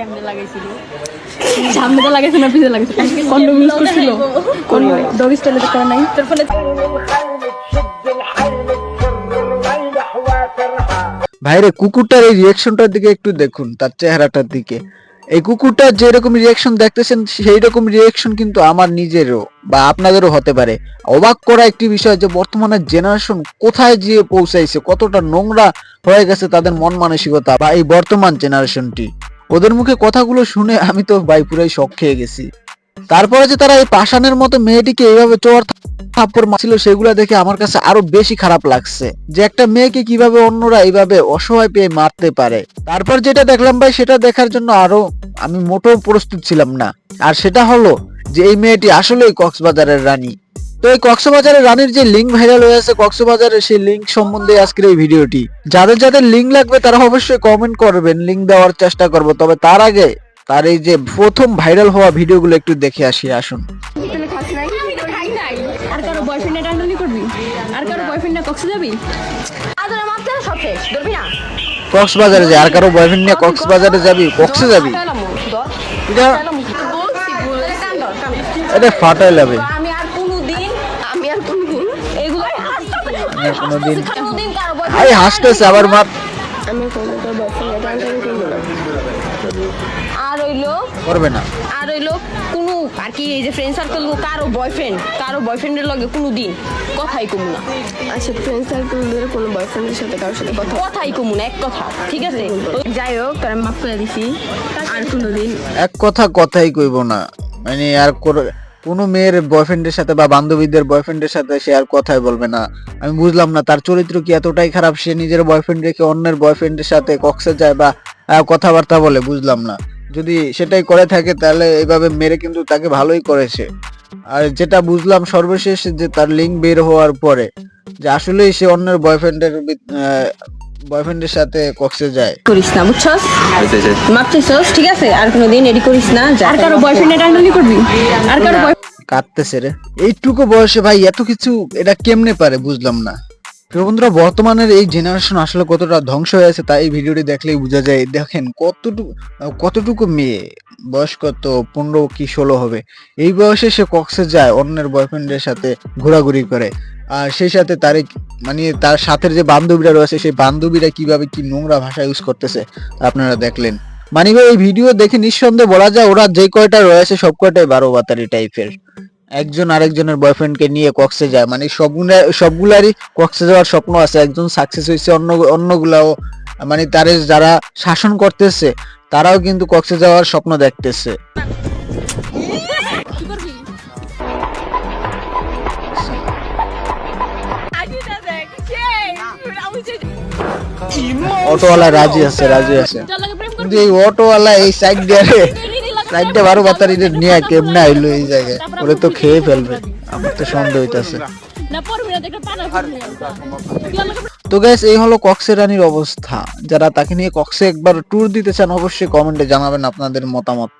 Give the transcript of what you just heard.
সামনে লাগাইছিল। লাগাইছে না পিছনে লাগাইছে? কন্ডম ইউজ করছিল? ডগ স্টাইলে করা নাই। তোর ভাইরে কুকুরটার এই রিয়াকশনটার দিকে একটু দেখুন তার চেহারাটার দিকে। এই কুকুরটার যেরকম রিয়াকশন দেখতেছেন সেই রকম রিয়াকশন কিন্তু আমার নিজেরও বা আপনাদেরও হতে পারে। অবাক করা একটি বিষয় যে বর্তমানে জেনারেশন কোথায় গিয়ে পৌঁছাইছে কতটা নোংরা হয়ে গেছে তাদের মন মানসিকতা বা এই বর্তমান জেনারেশনটি ওদের মুখে কথাগুলো শুনে আমি তো ভাই পুরাই শখ খেয়ে গেছি। তারপরে যে তারা এই পাষাণের মতো মেয়েটিকে এইভাবে চোর থাপ্পড় মারছিল, সেগুলো দেখে আমার কাছে আরও বেশি খারাপ লাগছে যে একটা মেয়েকে কীভাবে অন্যরা এইভাবে অসহায় পেয়ে মারতে পারে। তারপর যেটা দেখলাম ভাই, সেটা দেখার জন্য আরও আমি মোটেও প্রস্তুত ছিলাম না। আর সেটা হলো যে এই মেয়েটি আসলেই কক্সবাজারের রানী। তো এই কক্সবাজারের রানীর যে লিঙ্ক ভাইরাল হয়ে আছে কক্সবাজারের সেই লিঙ্ক সম্বন্ধে আজকের এই ভিডিওটি। যাদের যাদের লিঙ্ক লাগবে তারা অবশ্যই কমেন্ট করবেন লিঙ্ক দেওয়ার চেষ্টা করব। তবে তার আগে তার এই যে প্রথম ভাইরাল হওয়া ভিডিওগুলো একটু দেখে আসি আসুন। আর কারও বয়ফ্রেন্ডে টান্ডানি করবি? আর কারও বয়ফ্রেন্ডে কক্সে যাবি? আদরে মারতে সব শেষ ধরবি না। কক্সবাজারে যে আর কারও বয়ফ্রেন্ড নিয়ে কক্সবাজারে যাবি কক্সে যাবি? এটা এটা ফাটাই যাবে আমি আর কোনোদিন আমি আর কোনোদিন এগুলো কোনোদিন। কারও হাসতেছে আবার আমি কোনো করব না। আর হইল করবে না। আর হইল কোনো আর কি এই যে ফ্রেন্ড সার্কেল কারও বয়ফ্রেন্ড কারও বয়ফ্রেন্ডের লগে কোনো দিন কথাই কমু না। আচ্ছা ফ্রেন্ড সার্কেল ধরে কোনো বয়ফ্রেন্ডের সাথে কারোর সাথে কথা? কথাই কমু না এক কথা ঠিক আছে? যাই হোক তার মাফ করে দিছি আর কোনোদিন এক কথা কথাই কইব না। মানে আর কোর- কোনো মেয়ের বয়ফ্রেন্ডের সাথে বা বান্ধবীদের বয়ফ্রেন্ডের সাথে সে আর কথাই বলবে না। আমি বুঝলাম না তার চরিত্র কি এতটাই খারাপ সে নিজের বয়ফ্রেন্ড রেখে অন্যের বয়ফ্রেন্ডের সাথে কক্সে যায় বা কথাবার্তা বলে বুঝলাম না। যদি সেটাই করে থাকে তাহলে এইভাবে মেরে কিন্তু তাকে ভালোই করেছে। আর যেটা বুঝলাম সর্বশেষ যে তার লিঙ্ক বের হওয়ার পরে যে আসলেই সে অন্যের বয়ফ্রেন্ডের বয়ফ্রেন্ডের সাথে কক্সে যায়। করিস না বুঝছস? মাপতেছস? ঠিক আছে আর কোনোদিন এডি করিস না আর কারও বয়ফ্রেন্ডে টান্ডানি করবি? আর কারও কাঁদতেছে রে। এইটুকু বয়সে ভাই এত কিছু এটা কেমনে পারে বুঝলাম না। প্রিয় বন্ধুরা, বর্তমানের এই জেনারেশন আসলে কতটা ধ্বংস হয়ে আছে তাই এই ভিডিওটি দেখলেই বোঝা যায়। দেখেন কতটুকু কতটুকু মেয়ে, বয়স কত? পনেরো কি ষোলো হবে? এই বয়সে সে কক্সে যায় অন্যের বয়ফ্রেন্ডের সাথে ঘোরাঘুরি করে। আর সেই সাথে তার মানে তার সাথের যে বান্ধবীরা রয়েছে, সেই বান্ধবীরা কীভাবে কি নোংরা ভাষা ইউজ করতেছে, আপনারা দেখলেন। মানে এই ভিডিও দেখে নিঃসন্দেহে বলা যায় ওরা যে কয়টা রয়েছে, সব কয়টাই বারো বাতারি টাইপের একজন আরেকজনের বয়ফ্রেন্ডকে নিয়ে কক্সে যায়। মানে সবগুলা, সবগুলারই কক্সে যাওয়ার স্বপ্ন আছে। একজন সাকসেস হয়েছে অন্য, অন্যগুলাও মানে তারে যারা শাসন করতেছে, তারাও কিন্তু কক্সে যাওয়ার স্বপ্ন দেখতেছে। অটোওয়ালা রাজি আছে রাজি আছে। কিন্তু এই অটোওয়ালা এই সাইড দিয়ে সাইড দিয়ে বারো বাতারি নিয়ে কেমনে আইলো এই জায়গায়? ওরে তো খেয়ে ফেলবে। আমার তো সন্দেহ হইতাছে। তো গ্যাস এই হলো কক্সের রানীর অবস্থা। যারা তাকে নিয়ে কক্সে একবার ট্যুর দিতে চান, অবশ্যই কমেন্টে জানাবেন আপনাদের মতামত।